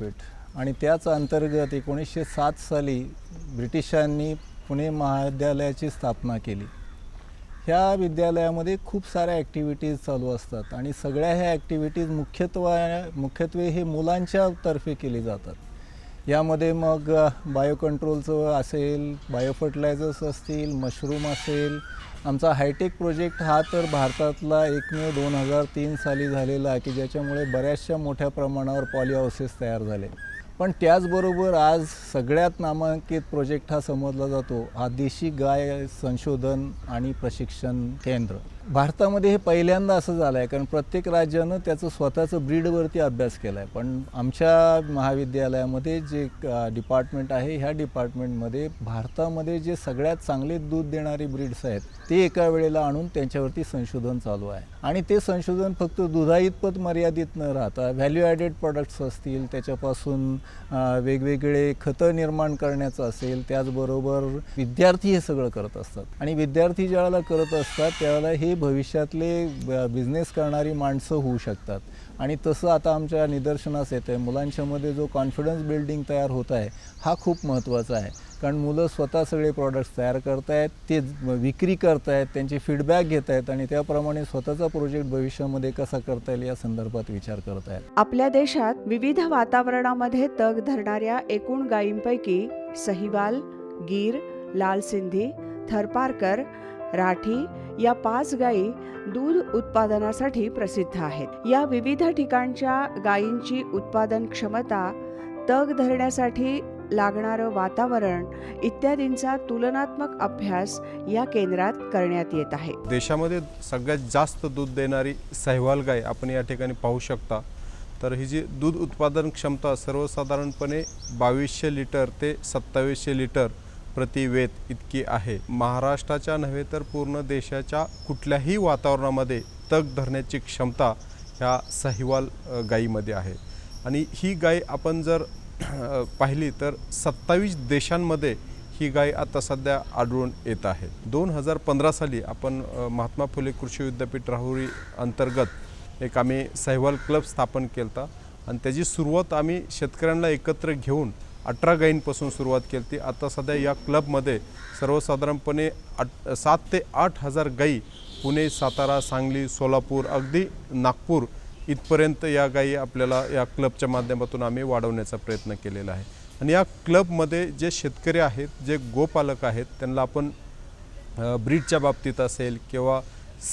विद्यापीठ आणि त्याच अंतर्गत एकोणीसशे सात साली ब्रिटिशांनी पुणे महाविद्यालयाची स्थापना केली. ह्या विद्यालयामध्ये खूप साऱ्या ॲक्टिव्हिटीज चालू असतात आणि सगळ्या ह्या ॲक्टिव्हिटीज मुख्यत्वे मुख्यत्वे हे मुलांच्या तर्फे केली जातात. यामध्ये मग बायो कंट्रोलचं असेल बायो फर्टिलायझर्स असतील मशरूम असेल आमचा हायटेक प्रोजेक्ट हा तर भारतातला एकमेव दोन हजार तीन साली झालेला आहे की ज्याच्यामुळे बऱ्याचशा मोठ्या प्रमाणावर पॉलिहाऊसेस तयार झाले. पण त्याचबरोबर आज सगळ्यात नामांकित प्रोजेक्ट हा समजला जातो हा देशी गाय संशोधन आणि प्रशिक्षण केंद्र. भारतामध्ये हे पहिल्यांदा असं झालं आहे कारण प्रत्येक राज्यानं त्याचं स्वतःचं ब्रीडवरती अभ्यास केला आहे. पण आमच्या महाविद्यालयामध्ये जे डिपार्टमेंट आहे ह्या डिपार्टमेंटमध्ये भारतामध्ये जे सगळ्यात चांगले दूध देणारी ब्रीड्स आहेत ते एका वेळेला आणून त्यांच्यावरती संशोधन चालू आहे. आणि ते संशोधन फक्त दुधाइतपत मर्यादित न राहता व्हॅल्यू ॲडेड प्रॉडक्ट्स असतील त्याच्यापासून वेगवेगळे खतं निर्माण करण्याचं असेल त्याचबरोबर विद्यार्थी हे सगळं करत असतात. आणि विद्यार्थी ज्यावेळेला करत असतात त्यावेळेला हे भविष्यातले बिझनेस करणारी माणसं होऊ शकतात. आणि तसं आता आमच्या निदर्शनास येतं आहे मुलांच्यामध्ये जो कॉन्फिडन्स बिल्डिंग तयार होत आहे हा खूप महत्त्वाचा आहे. कारण मुलं स्वतः सगळे प्रॉडक्ट्स तयार करतायत ते विक्री करतायत त्यांचे फीडबॅक घेत आहेत आणि त्याप्रमाणे स्वतःचा प्रोजेक्ट भविष्यामध्ये कसा करता येईल या संदर्भात विचार करत आहेत आपल्या देशात विविध वातावरणामध्ये तग धरणाऱ्या एकूण गायींपैकी सहिवाल गीर लाल सिंधी थरपारकर राठी या पाच गायी दूध उत्पादनासाठी प्रसिद्ध आहेत. या विविध ठिकाणच्या गायींची उत्पादन क्षमता तग धरण्यासाठी लागणारं वातावरण इत्यादींचा तुलनात्मक अभ्यास या केंद्रात करण्यात येत आहे. देशामध्ये सगळ्यात जास्त दूध देणारी सहवाल गाय आपण या ठिकाणी पाहू शकता. तर ही जी दूध उत्पादन क्षमता सर्वसाधारणपणे बावीसशे लिटर ते सत्तावीसशे लिटर प्रतिवेद इतकी आहे. महाराष्ट्राच्या नव्हे तर पूर्ण देशाच्या कुठल्याही वातावरणामध्ये तग धरण्याची क्षमता ह्या सहिवाल गायीमध्ये आहे. आणि ही गाय आपण जर पाहिली तर सत्तावीस देशांमध्ये ही गाय आता सध्या आढळून येत आहे. दोन हजार पंधरा साली आपण महात्मा फुले कृषी विद्यापीठ राहुरी अंतर्गत एक आम्ही सहिवाल क्लब स्थापन केला होता आणि त्याची सुरुवात आम्ही शेतकऱ्यांना एकत्र घेऊन अठरा गायींपासून सुरुवात केली होती. आता सध्या या क्लबमध्ये सर्वसाधारणपणे आठ सात ते आठ हजार गायी पुणे सातारा सांगली सोलापूर अगदी नागपूर इथपर्यंत या गायी आपल्याला या क्लबच्या माध्यमातून आम्ही वाढवण्याचा प्रयत्न केलेला आहे. आणि या क्लबमध्ये जे शेतकरी आहेत जे गोपालक आहेत त्यांना आपण ब्रीडच्या बाबतीत असेल किंवा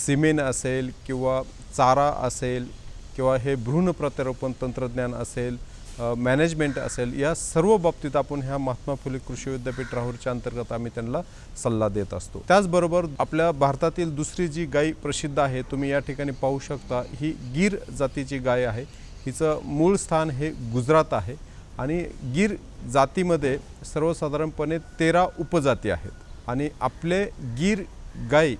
सिमेन असेल किंवा चारा असेल किंवा हे भ्रूण प्रत्यारोपण तंत्रज्ञान असेल मॅनेजमेंट असेल या सर्व बाबतीत आपण ह्या महात्मा फुले कृषी विद्यापीठ राहुरीच्या अंतर्गत आम्ही त्यांना सल्ला देत असतो. त्याचबरोबर आपल्या भारतातील दुसरी जी गाय प्रसिद्ध आहे तुम्ही या ठिकाणी पाहू शकता ही गीर जातीची गाय आहे. हिचं मूळ स्थान हे गुजरात आहे आणि गीर जातीमध्ये सर्वसाधारणपणे तेरा उपजाती आहेत आणि आपले गीर गाय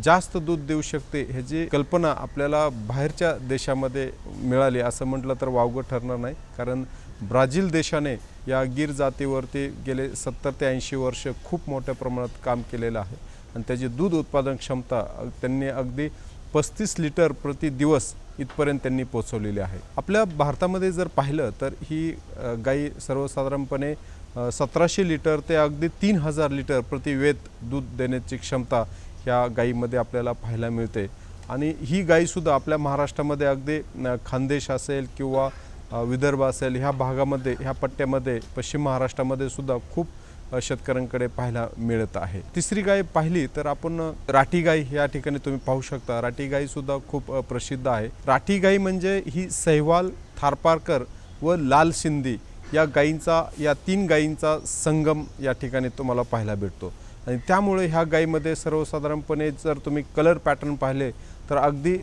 जास्त दूध देऊ शकते ह्याची कल्पना आपल्याला बाहेरच्या देशामध्ये मिळाली असं म्हटलं तर वावगं ठरणार नाही. कारण ब्राझील देशाने या गीर जातीवरती गेले सत्तर ते ऐंशी वर्ष खूप मोठ्या प्रमाणात काम केलेलं आहे. आणि त्याची दूध उत्पादन क्षमता त्यांनी अगदी पस्तीस लिटर प्रति दिवस इथपर्यंत त्यांनी पोचवलेली आहे. आपल्या भारतामध्ये जर पाहिलं तर ही गाई सर्वसाधारणपणे सतराशे लिटर ते अगदी तीन हजार लिटर प्रति वेत दूध देण्याची क्षमता ह्या गाईमध्ये आपल्याला पाहायला मिळते. आणि ही गाईसुद्धा आपल्या महाराष्ट्रामध्ये अगदी खानदेश असेल किंवा विदर्भ असेल ह्या भागामध्ये ह्या पट्ट्यामध्ये पश्चिम महाराष्ट्रामध्ये सुद्धा खूप शेतकऱ्यांकडे पाहायला मिळत आहे. तिसरी गाय पाहिली तर आपण राठी गाय या ठिकाणी तुम्ही पाहू शकता. राठी गाय सुद्धा खूप प्रसिद्ध आहे. राठी गाय म्हणजे ही सहवाल थारपारकर व लाल सिंधी या गायींचा या तीन गायींचा संगम या ठिकाणी तुम्हाला पाहायला भेटतो. आणि त्यामुळे ह्या गायीमध्ये सर्वसाधारणपणे जर तुम्ही कलर पॅटर्न पाहिले तर अगदी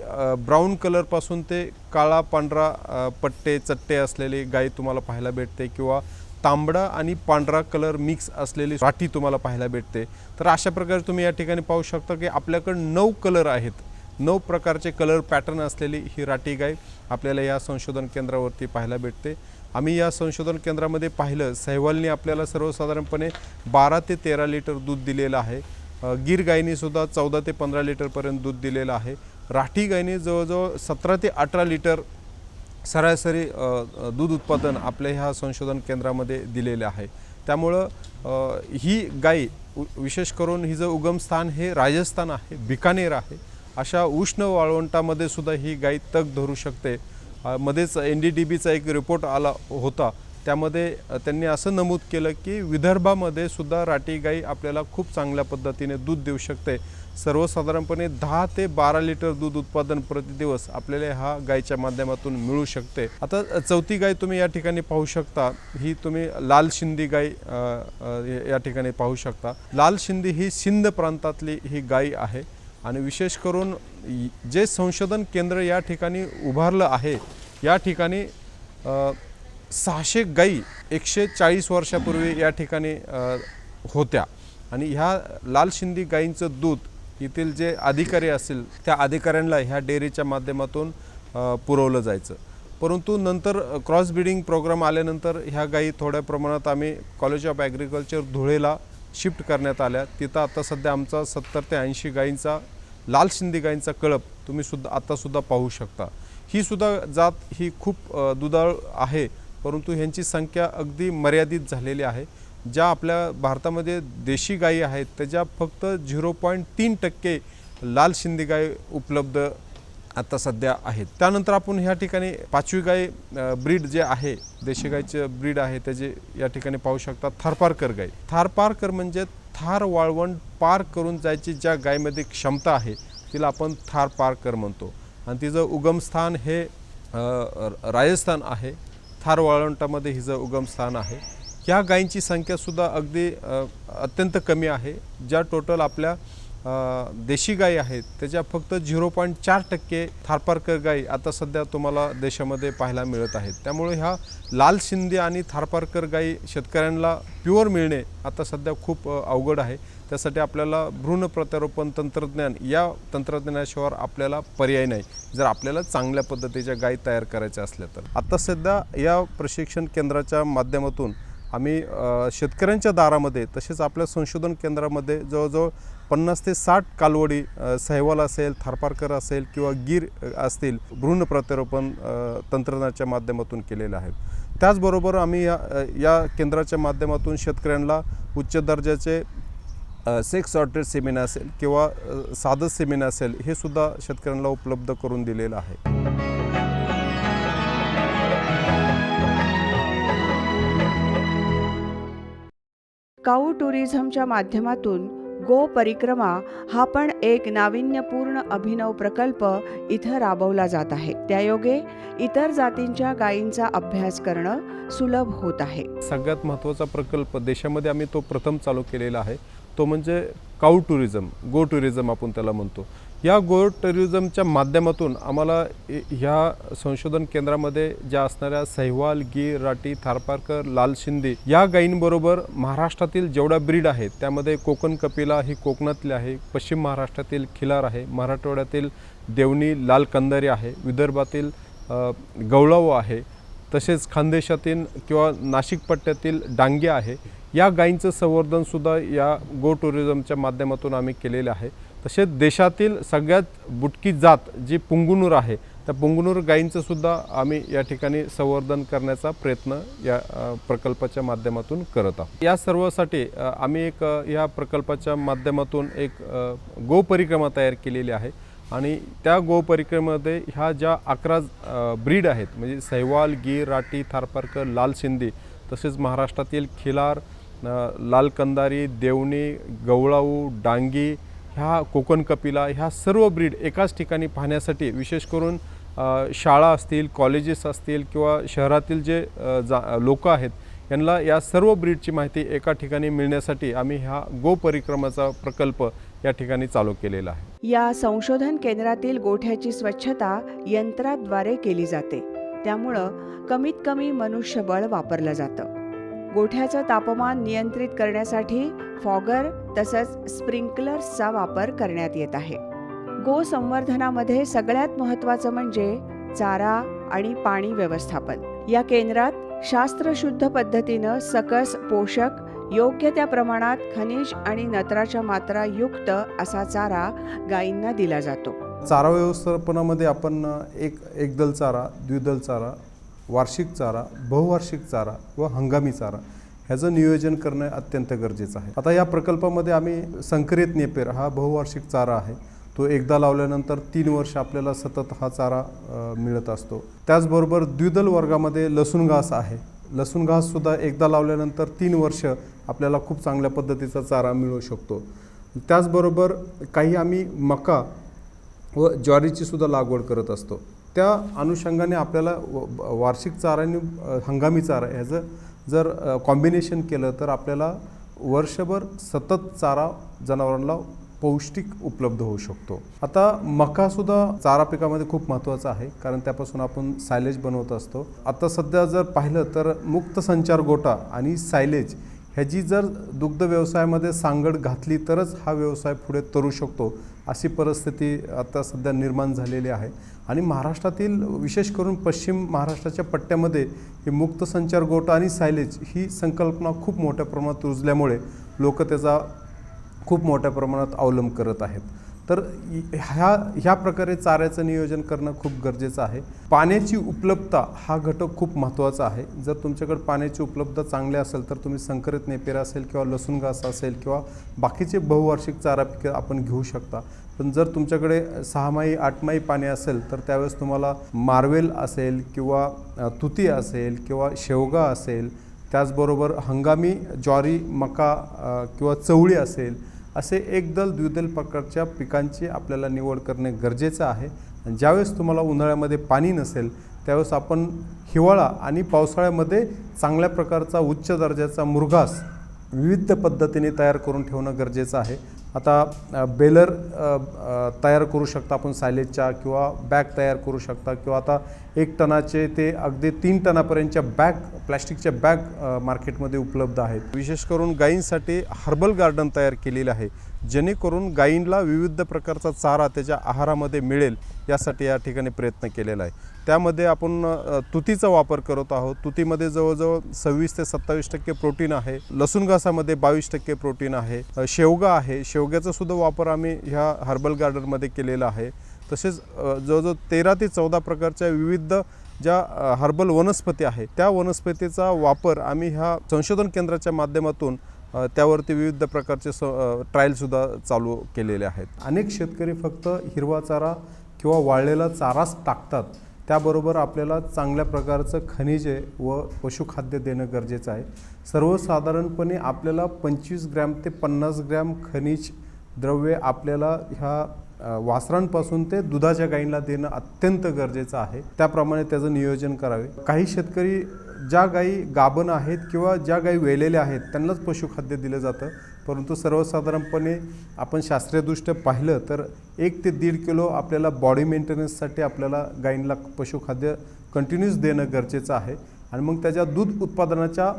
ब्राऊन कलरपासून ते काळा पांढरा पट्टे चट्टे असलेली गाय तुम्हाला पाहायला भेटते किंवा तांबडा आणि पांढरा कलर मिक्स असलेली राठी तुम्हाला पाहायला भेटते. तर अशा प्रकारे तुम्ही या ठिकाणी पाहू शकता की आपल्याकडे नऊ कलर आहेत. नऊ प्रकारचे कलर पॅटर्न असलेली ही राठी गाय आपल्याला या संशोधन केंद्रावरती पाहायला भेटते. आम्ही या संशोधन केंद्रामध्ये पाहिलं सहवालनी आपल्याला सर्वसाधारणपणे बारा ते तेरा लिटर दूध दिलेलं आहे. गीर गायनीसुद्धा चौदा ते पंधरा लिटरपर्यंत दूध दिलेलं आहे. राठी गायनी जवळजवळ सतरा ते अठरा लिटर सरासरी दूध उत्पादन आपल्या ह्या संशोधन केंद्रामध्ये दिलेले आहे. त्यामुळं ही गाय उ- विशेष करून हिचं उगमस्थान हे राजस्थान आहे बिकानेर आहे. अशा उष्ण वाळवंटामध्ये सुद्धा ही गाय तग धरू शकते. मध्येच एन डी डी बीचा एक रिपोर्ट आला होता. त्यामध्ये त्यांनी असं नमूद केलं की विदर्भामध्ये सुद्धा राठी गाई आपल्याला खूप चांगल्या पद्धतीने दूध देऊ शकते. सर्वसाधारणपणे दहा ते बारा लिटर दूध उत्पादन प्रतिदिवस आपल्याला हा गायच्या माध्यमातून मिळू शकते. आता चौथी गाय तुम्ही या ठिकाणी पाहू शकता. ही तुम्ही लाल शिंदी गाय या ठिकाणी पाहू शकता. लाल शिंदी ही सिंध प्रांतातली ही गाय आहे. आणि विशेष करून जे संशोधन केंद्र या ठिकाणी उभारलं आहे या ठिकाणी सहाशे गाई एकशे चाळीस वर्षापूर्वी या ठिकाणी होत्या. आणि ह्या लाल शिंदी गाईंचं दूध येथील जे अधिकारी असतील त्या अधिकाऱ्यांना ह्या डेअरीच्या माध्यमातून पुरवलं जायचं. परंतु नंतर क्रॉस ब्रीडिंग प्रोग्राम आल्यानंतर ह्या गायी थोड्या प्रमाणात आम्ही कॉलेज ऑफ ॲग्रिकल्चर धुळेला शिफ्ट करण्यात आल्या. तिथं आता सध्या आमचा सत्तर ते ऐंशी गायींचा लाल शिंदी गायींचा कळप तुम्ही सुद्धा आतासुद्धा पाहू शकता. ही सुद्धा जात ही खूप दुधाळ आहे परंतु ह्यांची संख्या अगदी मर्यादित झालेली आहे. ज्या आपल्या भारतामध्ये देशी गायी आहेत त्याच्या फक्त झिरो पॉईंट तीन टक्के लाल शिंदी गाय उपलब्ध आत्ता सध्या आहेत. त्यानंतर आपण ह्या ठिकाणी पाचवी गाय ब्रीड जे आहे देशी गायचे ब्रीड आहे त्याचे या ठिकाणी पाहू शकता थारपारकर गाय. थारपारकर म्हणजे थार वाळवंट पार करून जायची ज्या गायमध्ये क्षमता आहे तिला आपण थारपारकर म्हणतो. आणि तिचं उगमस्थान हे राजस्थान आहे. थार वाळवंटामध्ये हिचं उगमस्थान आहे. या गायींची संख्यासुद्धा अगदी अत्यंत कमी आहे. ज्या टोटल आपल्या देशी गायी आहेत त्याच्या फक्त झिरो पॉईंट चार टक्के थारपारकर गायी आता सध्या तुम्हाला देशामध्ये पाहायला मिळत आहेत. त्यामुळे ह्या लाल शिंदे आणि थारपारकर गायी शेतकऱ्यांना प्युअर मिळणे आता सध्या खूप अवघड आहे. त्यासाठी आपल्याला भ्रूण प्रत्यारोपण तंत्रज्ञान या तंत्रज्ञानाशिवाय आपल्याला पर्याय नाही. जर आपल्याला चांगल्या पद्धतीच्या गायी तयार करायच्या असल्या तर. आता सध्या या प्रशिक्षण केंद्राच्या माध्यमातून आम्ही शेतकऱ्यांच्या दारामध्ये तसेच आपल्या संशोधन केंद्रामध्ये जवळजवळ पन्नास ते साठ कालवडी सहवाल असेल थारपारकर असेल किंवा गीर असतील भ्रूण प्रत्यारोपण तंत्रज्ञानाच्या माध्यमातून केलेलं आहे. त्याचबरोबर आम्ही या या केंद्राच्या माध्यमातून शेतकऱ्यांना उच्च दर्जाचे सेक्स ऑर्टेड सेमिन असेल किंवा साधं सेमिन असेल हे सुद्धा शेतकऱ्यांना उपलब्ध करून दिलेलं आहे. काऊ टुरिझमच्या माध्यमातून गो परिक्रमा हा पण एक नाविन्यपूर्ण अभिनव प्रकल्प इथं राबवला जात आहे. त्यायोगे इतर जातींच्या गायींचा अभ्यास करणं सुलभ होत आहे. सगळ्यात महत्त्वाचा प्रकल्प देशामध्ये आम्ही तो प्रथम चालू केलेला आहे. तो म्हणजे काऊ टुरिझम गो टुरिझम आपण त्याला म्हणतो. या गो टुरिझमच्या माध्यमातून आम्हाला ह्या संशोधन केंद्रामध्ये ज्या असणाऱ्या सहवाल गीर राठी थारपारकर लाल शिंदे या गायींबरोबर महाराष्ट्रातील जेवढ्या ब्रीड आहेत त्यामध्ये कोकण कपिला ही कोकणातली आहे पश्चिम महाराष्ट्रातील खिलार आहे मराठवाड्यातील देवणी लाल कंदारी आहे विदर्भातील अ, आहे तसेच खानदेशातील किंवा नाशिक पट्ट्यातील डांगे आहे. या गायींचं संवर्धनसुद्धा या गो टुरिझमच्या माध्यमातून आम्ही केलेलं आहे. तसेच देशातील सगळ्यात बुटकी जात जी पुंगुनूर आहे त्या पुंगुनूर गायींचं सुद्धा आम्ही या ठिकाणी संवर्धन करण्याचा प्रयत्न या प्रकल्पाच्या माध्यमातून करत आहोत. या सर्वासाठी आम्ही एक या प्रकल्पाच्या माध्यमातून एक गोपरिक्रमा तयार केलेली आहे आणि त्या गो परिक्रमेमध्ये ह्या ज्या अकरा ब्रीड आहेत म्हणजे सहवाल गीर राठी थारपारकर लाल सिंधी तसेच महाराष्ट्रातील खिलार लाल कंदारी देवणी गवळाऊ डांगी ह्या कोकण कपिला ह्या सर्व ब्रीड एकाच ठिकाणी पाहण्यासाठी विशेष करून शाळा असतील कॉलेजेस असतील किंवा शहरातील जे जा लोक आहेत यांना या सर्व ब्रीडची माहिती एका ठिकाणी मिळण्यासाठी आम्ही ह्या गो परिक्रमाचा प्रकल्प या ठिकाणी चालू केलेला आहे. या संशोधन केंद्रातील गोठ्याची स्वच्छता यंत्राद्वारे केली जाते. त्यामुळं कमीत कमी मनुष्यबळ वापरलं जातं. गोठ्याचं तापमान नियंत्रित करण्यासाठी फॉगर तसंच स्प्रिंकलर्सचा वापर करण्यात येत आहे. गो संवर्धनामध्ये सगळ्यात महत्त्वाचं म्हणजे चारा आणि पाणी व्यवस्थापन. या केंद्रात शास्त्रशुद्ध पद्धतीनं सकस पोषक योग्य त्या प्रमाणात खनिज आणि नत्राच्या मात्रा युक्त असा चारा गायींना दिला जातो. चारा व्यवस्थापनामध्ये आपण एक एकदल चारा द्विदल चारा वार्षिक चारा बहुवार्षिक चारा व हंगामी चारा ह्याचं नियोजन करणं अत्यंत गरजेचं आहे. आता या प्रकल्पामध्ये आम्ही संकरित नेपेर हा बहुवार्षिक चारा आहे. तो एकदा लावल्यानंतर तीन वर्ष आपल्याला सतत हा चारा मिळत असतो. त्याचबरोबर द्विदल वर्गामध्ये लसूण घास आहे. लसूण घाससुद्धा एकदा लावल्यानंतर तीन वर्ष आपल्याला खूप चांगल्या पद्धतीचा चारा मिळू शकतो. त्याचबरोबर काही आम्ही मका व ज्वारीची सुद्धा लागवड करत असतो. त्या अनुषंगाने आपल्याला व- वार्षिक चारा आणि हंगामी चारा ह्याचं जर कॉम्बिनेशन केलं तर आपल्याला वर्षभर सतत चारा जनावरांना पौष्टिक उपलब्ध होऊ शकतो. आता मकासुद्धा चारा पिकामध्ये खूप महत्त्वाचा आहे कारण त्यापासून आपण सायलेज बनवत असतो. आता सध्या जर पाहिलं तर मुक्त संचार गोटा आणि सायलेज ह्याची जर दुग्ध व्यवसायामध्ये सांगड घातली तरच हा व्यवसाय पुढे तरू शकतो अशी परिस्थिती आता सध्या निर्माण झालेली आहे. आणि महाराष्ट्रातील विशेष करून पश्चिम महाराष्ट्राच्या पट्ट्यामध्ये हे मुक्त संचार गोटा आणि सायलेज ही संकल्पना खूप मोठ्या प्रमाणात रुजल्यामुळे लोक त्याचा खूप मोठ्या प्रमाणात अवलंब करत आहेत. तर ह्या ह्या प्रकारे चाऱ्याचं नियोजन करणं खूप गरजेचं आहे. पाण्याची उपलब्धता हा घटक खूप महत्त्वाचा आहे. जर तुमच्याकडे पाण्याची उपलब्धता चांगली असेल तर तुम्ही संकरित नेपेरा असेल किंवा लसूण घास असेल किंवा बाकीचे बहुवार्षिक चारा पिकं आपण घेऊ शकता. पण जर तुमच्याकडे सहामाही आठमाही पाणी असेल तर त्यावेळेस तुम्हाला मार्वेल असेल किंवा तुती असेल किंवा शेवगा असेल. त्याचबरोबर हंगामी ज्वारी मका किंवा चवळी असेल असे एकदल द्विदल प्रकारच्या पिकांची आपल्याला निवड करणे गरजेचं आहे. ज्यावेळेस तुम्हाला उन्हाळ्यामध्ये पाणी नसेल त्यावेळेस आपण हिवाळा आणि पावसाळ्यामध्ये चांगल्या प्रकारचा उच्च दर्जाचा मुरघास विविध पद्धतीने तयार करून ठेवणं गरजेचं आहे. आता बेलर तयार करू शकता आपण सायलेजच्या किंवा बॅग तयार करू शकता किंवा आता एक टनाचे ते अगदी तीन टनापर्यंतच्या बॅग प्लॅस्टिकच्या बॅग मार्केटमध्ये उपलब्ध आहेत. विशेष करून गायींसाठी हर्बल गार्डन तयार केलेलं आहे. जेणेकरून गायींला विविध प्रकारचा चारा त्याच्या आहारामध्ये मिळेल यासाठी या ठिकाणी प्रयत्न केलेला आहे. त्यामध्ये आपण तुतीचा वापर करत आहोत. तुतीमध्ये जवळजवळ सव्वीस ते सत्तावीस टक्के प्रोटीन आहे. लसूण घासामध्ये बावीस टक्के प्रोटीन आहे. शेवगा आहे. शेवग्याचा सुद्धा वापर आम्ही ह्या हर्बल गार्डनमध्ये केलेला आहे. तसेच जवळजवळ तेरा ते चौदा प्रकारच्या विविध ज्या हर्बल वनस्पती आहे त्या वनस्पतीचा वापर आम्ही ह्या संशोधन केंद्राच्या माध्यमातून त्यावरती विविध प्रकारचे स ट्रायलसुद्धा चालू केलेले आहेत. अनेक शेतकरी फक्त हिरवा चारा किंवा वाळलेला चाराच टाकतात. त्याबरोबर आपल्याला चांगल्या प्रकारचं खनिजे व पशुखाद्य देणं गरजेचं आहे. सर्वसाधारणपणे आपल्याला पंचवीस ग्रॅम ते पन्नास ग्रॅम खनिज द्रव्ये आपल्याला ह्या वासरांपासून ते दुधाच्या गायींना देणं अत्यंत गरजेचं आहे. त्याप्रमाणे त्याचं नियोजन करावे. काही शेतकरी ज्या गाई गाभण आहेत किंवा ज्या गाई वेलेल्या आहेत त्यांनाच पशुखाद्य दिलं जातं. परंतु सर्वसाधारणपणे आपण शास्त्रीयदृष्ट्या पाहिलं तर एक ते दीड किलो आपल्याला बॉडी मेंटेनन्ससाठी आपल्याला गायींना पशुखाद्य कंटिन्यूस देणं गरजेचं आहे. आणि मग त्याच्या दूध उत्पादनाच्या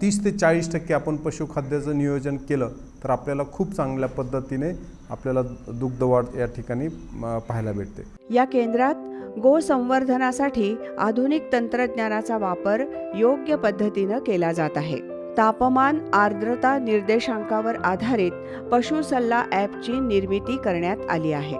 तीस ते चाळीस टक्के आपण पशुखाद्याचं नियोजन केलं तर आपल्याला खूप चांगल्या पद्धतीने आपल्याला दुग्धवाढ या ठिकाणी पाहायला भेटते. या केंद्रात गोसंवर्धनासाठी आधुनिक तंत्रज्ञानाचा वापर योग्य पद्धतीनं केला जात आहे. तापमान आर्द्रता निर्देशांकावर आधारित पशु सल्ला ॲपची निर्मिती करण्यात आली आहे.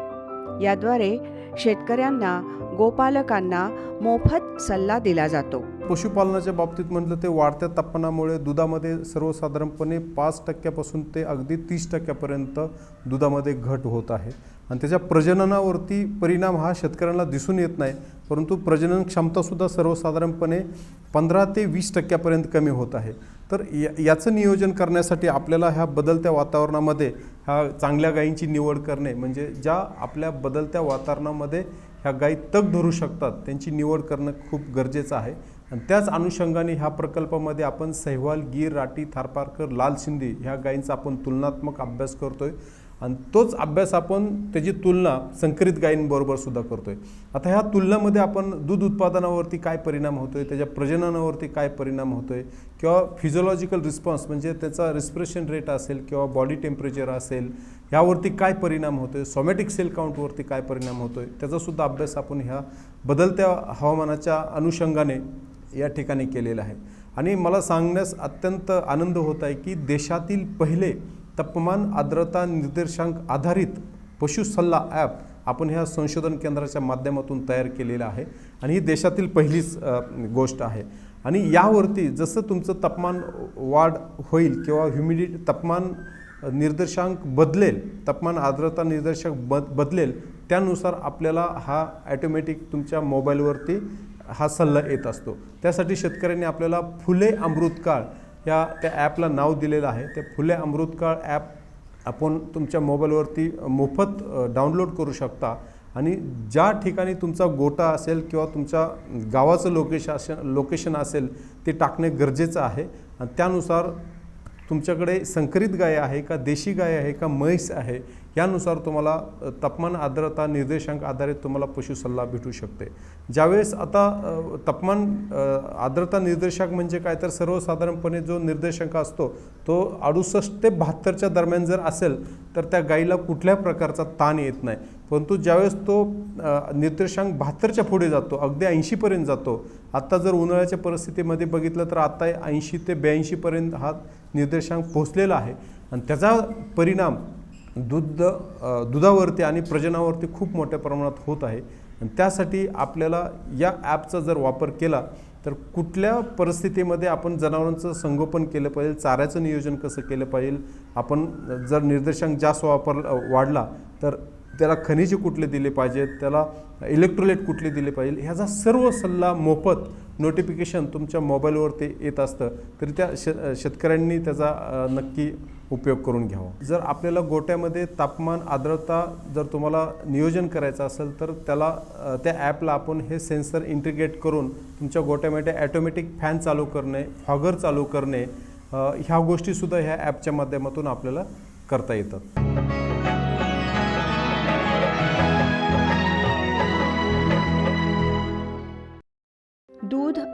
याद्वारे शेतकऱ्यांना गोपालकांना मोफत सल्ला दिला जातो. पशुपालनाच्या बाबतीत म्हटलं ते वाढत्या तापमानामुळे दुधामध्ये सर्वसाधारणपणे पाच टक्क्यापासून ते अगदी तीस टक्क्यापर्यंत दुधामध्ये घट होत आहे. आणि त्याच्या प्रजननावरती परिणाम हा शेतकऱ्यांना दिसून येत नाही. परंतु प्रजनन क्षमतासुद्धा सर्वसाधारणपणे पंधरा ते वीस टक्क्यापर्यंत कमी होत आहे. तर या याचं नियोजन करण्यासाठी आपल्याला ह्या बदलत्या वातावरणामध्ये ह्या चांगल्या गायींची निवड करणे म्हणजे ज्या आपल्या बदलत्या वातावरणामध्ये ह्या गायी तग धरू शकतात त्यांची निवड करणं खूप गरजेचं आहे. आणि त्याच अनुषंगाने ह्या प्रकल्पामध्ये आपण सहवाल गीर राठी थारपारकर लाल शिंदे ह्या गायींचा आपण तुलनात्मक अभ्यास करतो आहे आणि तोच अभ्यास आपण त्याची तुलना संकरित गायींबरोबर सुद्धा आहे आता ह्या तुलनामध्ये आपण दूध उत्पादनावरती काय परिणाम होतो आहे त्याच्या प्रजननावरती काय परिणाम होतो आहे किंवा फिजिओलॉजिकल रिस्पॉन्स म्हणजे त्याचा रिस्प्रेशन रेट असेल किंवा बॉडी टेम्परेचर असेल ह्यावरती काय परिणाम होतो आहे सोमॅटिक सेल काउंटवरती काय परिणाम होतो आहे त्याचासुद्धा अभ्यास आपण ह्या बदलत्या हवामानाच्या अनुषंगाने या ठिकाणी केलेला आहे. आणि मला सांगण्यास अत्यंत आनंद होत आहे की देशातील पहिले तापमान आर्द्रता निर्देशांक आधारित पशु सल्ला ॲप आपण ह्या संशोधन केंद्राच्या माध्यमातून तयार केलेलं आहे आणि ही देशातील पहिलीच गोष्ट आहे. आणि यावरती जसं तुमचं तापमान वाढ होईल किंवा ह्युमिडिटी तापमान निर्देशांक बदलेल तापमान आर्द्रता निर्देशांक बद बदलेल त्यानुसार आपल्याला हा ॲटोमॅटिक तुमच्या मोबाईलवरती हा सल्ला येत असतो. त्यासाठी शेतकऱ्यांनी आपल्याला फुले अमृतकाळ ह्या त्या ॲपला नाव दिलेलं आहे. ते फुले अमृतकाळ ॲप आपण तुमच्या मोबाईलवरती मोफत डाउनलोड करू शकता. आणि ज्या ठिकाणी तुमचा गोटा असेल किंवा तुमच्या गावाचं लोकेशन असेल लोकेशन असेल ते टाकणे गरजेचं आहे. आणि त्यानुसार तुमच्याकडे संकरित गाय आहे का देशी गाय आहे का म्हैस आहे यानुसार तुम्हाला तापमान आर्द्रता निर्देशांक आधारित तुम्हाला पशु सल्ला भेटू शकते. ज्यावेळेस आता तापमान आर्द्रता निर्देशांक म्हणजे काय? तर सर्वसाधारणपणे जो निर्देशांक असतो तो अडुसष्ट ते बहात्तरच्या दरम्यान जर असेल तर त्या गाईला कुठल्या प्रकारचा ताण येत नाही. परंतु ज्यावेळेस तो निर्देशांक बहात्तरच्या पुढे जातो अगदी ऐंशीपर्यंत जातो आत्ता जर उन्हाळ्याच्या परिस्थितीमध्ये बघितलं तर आत्ता ऐंशी ते ब्याऐंशीपर्यंत हा निर्देशांक पोहोचलेला आहे. आणि त्याचा परिणाम दूध दुधावरती आणि प्रजनावरती खूप मोठ्या प्रमाणात होत आहे. आणि त्यासाठी आपल्याला या ॲपचा जर वापर केला तर कुठल्या परिस्थितीमध्ये आपण जनावरांचं संगोपन केलं पाहिजे चाऱ्याचं नियोजन कसं केलं पाहिजे आपण जर निर्देशांक जास्त वापर वाढला तर त्याला खनिजे कुठले दिले पाहिजेत त्याला इलेक्ट्रोलाइट कुठले दिले पाहिजे ह्याचा सर्व सल्ला मोफत नोटिफिकेशन तुमच्या मोबाईलवरती येत असतं. तरी त्या श शेतकऱ्यांनी त्याचा नक्की उपयोग करून घ्यावा. जर आपल्याला गोट्यामध्ये तापमान आर्द्रता जर तुम्हाला नियोजन करायचं असेल तर त्याला त्या ॲपला आपण हे सेन्सर इंटिग्रेट करून तुमच्या गोट्यामध्ये ॲटोमॅटिक फॅन चालू करणे फॉगर चालू करणे ह्या गोष्टीसुद्धा ह्या ॲपच्या माध्यमातून आपल्याला करता येतात.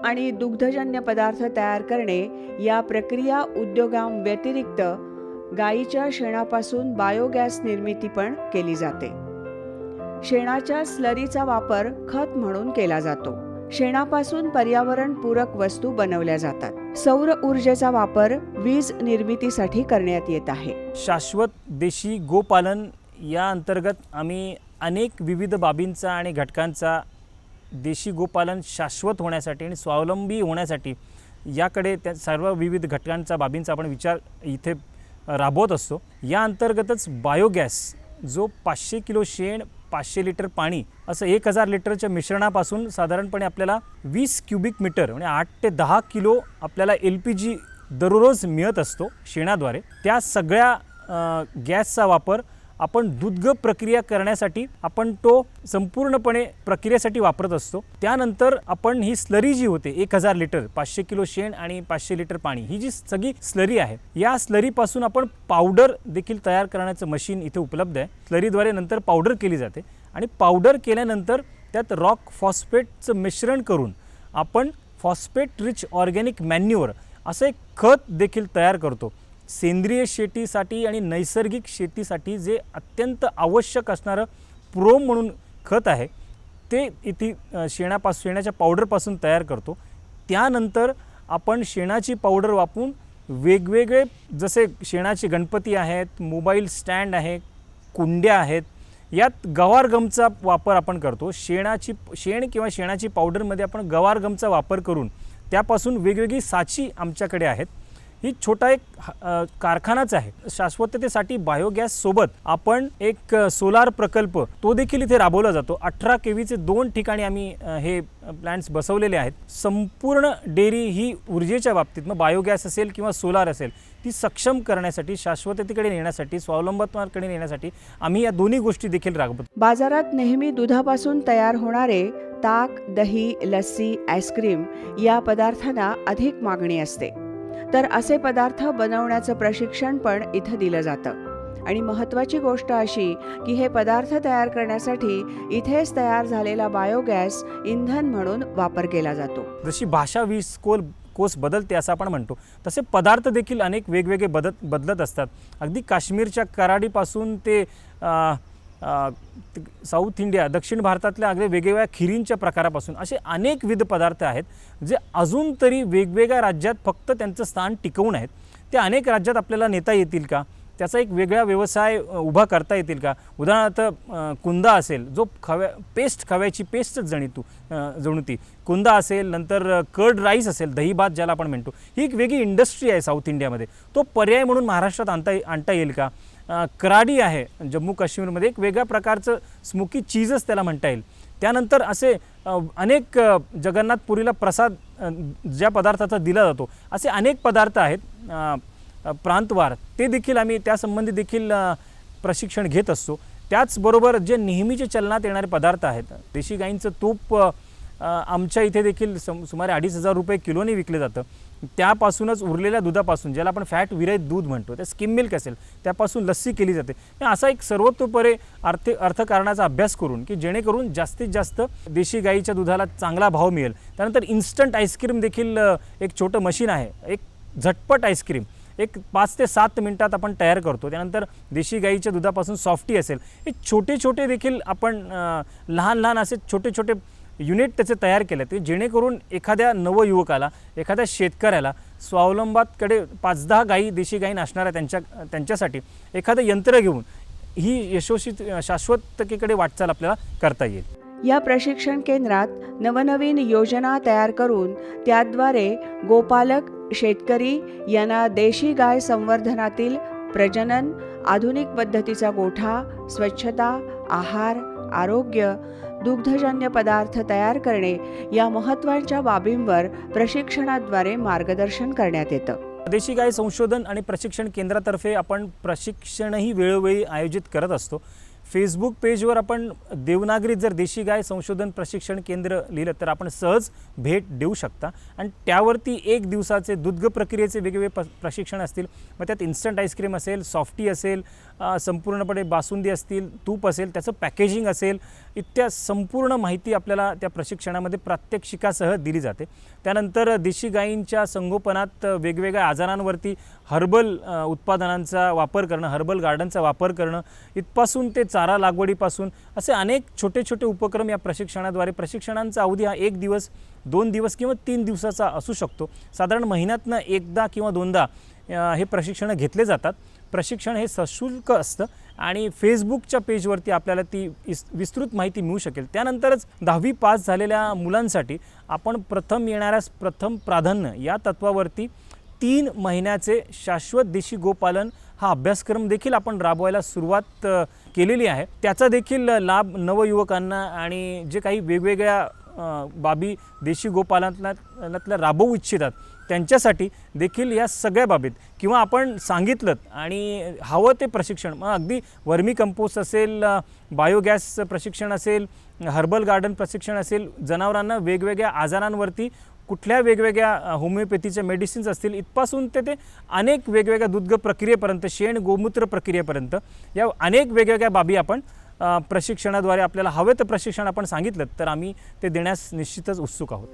आणि दुग्धजन्य पदार्थ तयार करणे या प्रक्रिया उद्योगांव्यतिरिक्त गायीच्या शेणापासून बायोगॅस निर्मिती पण केली जाते. शेणाच्या स्लरीचा वापर खत म्हणून केला जातो. शेणापासून पर्यावरणपूरक वस्तू बनवल्या जातात. सौर ऊर्जेचा वापर वीज निर्मितीसाठी करण्यात येत आहे. शाश्वत देशी गोपालन या अंतर्गत आम्ही अनेक विविध बाबींचा आणि घटकांचा देशी गोपालन शाश्वत होण्यासाठी आणि स्वावलंबी होण्यासाठी याकडे त्या सर्व विविध घटकांचा बाबींचा आपण विचार इथे राबवत असतो. या अंतर्गतच बायोगॅस जो पाचशे किलो शेण पाचशे लिटर पाणी असं एक हजार लिटरच्या मिश्रणापासून साधारणपणे आपल्याला वीस क्युबिक मीटर म्हणजे आठ ते दहा किलो आपल्याला एल पी जी दररोज मिळत असतो शेणाद्वारे. त्या सगळ्या गॅसचा वापर आपण दुग्ध प्रक्रिया करण्यासाठी आपण तो संपूर्णपणे प्रक्रियेसाठी वापरत असतो. त्यानंतर आपण ही स्लरी जी होते एक हजार लिटर पाचशे किलो शेण आणि पाचशे लिटर पाणी ही जी सगळी स्लरी आहे या स्लरीपासून आपण पावडर देखील तयार करण्याचं मशीन इथे उपलब्ध आहे. स्लरीद्वारे नंतर पावडर केली जाते आणि पावडर केल्यानंतर त्यात रॉक फॉस्फेटचं मिश्रण करून आपण फॉस्फेट रिच ऑर्गॅनिक मॅन्युअर असं एक खत देखील तयार करतो. सेंद्रिय शेतीसाठी आणि नैसर्गिक शेतीसाठी जे अत्यंत आवश्यक असणारं प्रोम म्हणून खत आहे ते इथे शेणापास शेणापासून शेणाच्या पावडरपासून तयार करतो. त्यानंतर आपण शेणाची पावडर वापरून वेगवेगळे जसे शेणाचे गणपती आहेत मोबाईल स्टँड आहे कुंड्या आहेत यात गवारगमचा वापर आपण करतो. शेणाची शेण किंवा शेणाची पावडरमध्ये आपण गवारगमचा वापर करून त्यापासून वेगवेगळी साची आमच्याकडे आहेत. ही छोटा एक कारखानाच आहे. शाश्वततेसाठी बायोगॅस सोबत आपण एक सोलार प्रकल्प तो देखील इथे राबवला जातो. अठरा केवीचे दोन ठिकाणी आम्ही हे प्लॅन्ट्स बसवलेले आहेत. संपूर्ण डेअरी ही ऊर्जेच्या बाबतीत मग बायोगॅस असेल किंवा सोलार असेल ती सक्षम करण्यासाठी शाश्वततेकडे नेण्यासाठी स्वावलंबत्वाकडे नेण्यासाठी आम्ही या दोन्ही गोष्टी देखील राबवतो. बाजारात नेहमी दुधापासून तयार होणारे ताक दही लस्सी आईस्क्रीम या पदार्थांना अधिक मागणी असते. तर असे पदार्थ बनवण्याचं प्रशिक्षण पण इथं दिलं जातं. आणि महत्त्वाची गोष्ट अशी की हे पदार्थ तयार करण्यासाठी इथेच तयार झालेला बायोगॅस इंधन म्हणून वापर केला जातो. जशी भाषा वीज कोल कोस बदलते असं आपण म्हणतो तसे पदार्थ देखील अनेक वेगवेगळे बदत बदलत असतात. अगदी काश्मीरच्या कराडीपासून ते आ, ते साऊथ इंडिया दक्षिण भारतातल्या अगदी वेगवेगळ्या खिरींच्या प्रकारापासून असे अनेक विध पदार्थ आहेत जे अजून तरी वेगवेगळ्या राज्यात फक्त त्यांचं स्थान टिकवून आहेत. ते अनेक राज्यात आपल्याला नेता येतील का? त्याचा एक वेगळा व्यवसाय उभा करता येतील का? उदाहरणार्थ कुंदा असेल जो खव्या पेस्ट खव्याची पेस्टच जणितू अ, जणू ती कुंदा असेल नंतर कर्ड राईस असेल दही भात ज्याला आपण म्हणतो. ही एक वेगळी इंडस्ट्री आहे साऊथ इंडियामध्ये. तो पर्याय म्हणून महाराष्ट्रात आणता आणता येईल का? कराडी आहे जम्मू काश्मीरमध्ये. एक वेगळ्या प्रकारचं स्मोकी चीजच त्याला म्हणता येईल. त्यानंतर असे अनेक जगन्नाथपुरीला प्रसाद ज्या पदार्थाचा दिला जातो असे अनेक पदार्थ आहेत प्रांतवार. ते देखील आम्ही त्यासंबंधी देखील प्रशिक्षण घेत असतो. त्याचबरोबर जे नेहमीचे चलनात येणारे पदार्थ आहेत देशी गाईंचं तूप आमच्या इथे देखील सम सुमारे अडीच हजार रुपये किलोने विकले जातं. त्यापासूनच उरलेल्या दुधापासून ज्याला आपण फॅट विरहित दूध म्हणतो ते स्किम मिल्क असेल त्यापासून लस्सी केली जाते. असा एक सर्वतोपरे अर्थ अर्थकारणाचा अभ्यास करून की जेणेकरून जास्तीत जास्त देशी गाईच्या दुधाला चांगला भाव मिळेल. त्यानंतर इन्स्टंट आईस्क्रीम देखील एक छोटं मशीन आहे. एक झटपट आईस्क्रीम एक पाच ते सात मिनटात आपण तयार करतो. त्यानंतर देशी गाईच्या दुधापासून सॉफ्टी असेल. हे छोटे छोटे देखील आपण लहान लहान असे छोटे छोटे युनिट त्याचे तयार केले ते जेणेकरून एखाद्या नवयुवकाला एखाद्या शेतकऱ्याला स्वावलंबाकडे पाच दहा गाई देशी गाई नसणाऱ्या त्यांच्या त्यांच्यासाठी एखादं यंत्र घेऊन ही यशस्वी शाश्वततेकडे वाटचाल आपल्याला करता येईल. या प्रशिक्षण केंद्रात नवनवीन योजना तयार करून त्याद्वारे गोपालक शेतकरी यांना देशी गाय संवर्धनातील प्रजनन आधुनिक पद्धतीचा गोठा स्वच्छता आहार आरोग्य दुग्धजन्य पदार्थ तयार करणे या महत्त्वाच्या बाबींवर प्रशिक्षणाद्वारे मार्गदर्शन करण्यात येतं. देशी गाय संशोधन आणि प्रशिक्षण केंद्रातर्फे आपण प्रशिक्षणही वेळोवेळी आयोजित करत असतो. फेसबुक पेजवर आपण देवनागरीत जर देशी गाय संशोधन प्रशिक्षण केंद्र लिहिलं तर आपण सहज भेट देऊ शकता. आणि त्यावरती एक दिवसाचे दुग्ध प्रक्रियेचे वेगवेगळे प प्रशिक्षण असतील. मग त्यात इन्स्टंट आईस्क्रीम असेल सॉफ्टी असेल संपूर्णपणे बासुंदी असतील तूप असेल त्याचं पॅकेजिंग असेल इत्या संपूर्ण माहिती आपल्याला त्या प्रशिक्षणामध्ये प्रात्यक्षिकासह दिली जाते. त्यानंतर देशी गायींच्या संगोपनात वेगवेगळ्या आजारांवरती हर्बल उत्पादनांचा वापर करणं हर्बल गार्डनचा वापर करणं इथपासून ते चारा लागवडीपासून असे अनेक छोटे छोटे उपक्रम या प्रशिक्षणाद्वारे प्रशिक्षणांचा अवधी हा एक दिवस दोन दिवस किंवा तीन दिवसाचा असू शकतो. साधारण महिन्यातनं एकदा किंवा दोनदा हे प्रशिक्षणं घेतले जातात. प्रशिक्षण हे सशुल्क असतं आणि फेसबुकच्या पेजवरती आपल्याला ती इस विस्तृत माहिती मिळू शकेल. त्यानंतरच दहावी पास झालेल्या मुलांसाठी आपण प्रथम येणाऱ्यास प्रथम प्राधान्य या तत्वावरती तीन महिन्याचे शाश्वत देशी गोपालन हा अभ्यासक्रम देखील आपण राबवायला सुरुवात केलेली आहे. त्याचा देखील लाभ नवयुवकांना आणि जे काही वेगवेगळ्या बाबी देशी गोपालनातल्या राबवू इच्छितात. त्यांच्यासाठी देखील या सगळ्या बाबीत किंवा आपण सांगितलं आणि हवं ते प्रशिक्षण. मग अगदी वर्मी कंपोस्ट असेल बायोगॅस प्रशिक्षण असेल हर्बल गार्डन प्रशिक्षण असेल जनावरांना वेगवेगळ्या आजारांवरती कुठल्या वेगवेगळ्या होमिओपॅथीच्या मेडिसिन्स असतील इथपासून ते ते अनेक वेगवेगळ्या दुग्ध प्रक्रियेपर्यंत शेण गोमूत्र प्रक्रियेपर्यंत या अनेक वेगवेगळ्या बाबी आपण प्रशिक्षणाद्वारे आपल्याला हवे तर प्रशिक्षण आपण सांगितलं तर आम्ही ते देण्यास निश्चितच उत्सुक आहोत.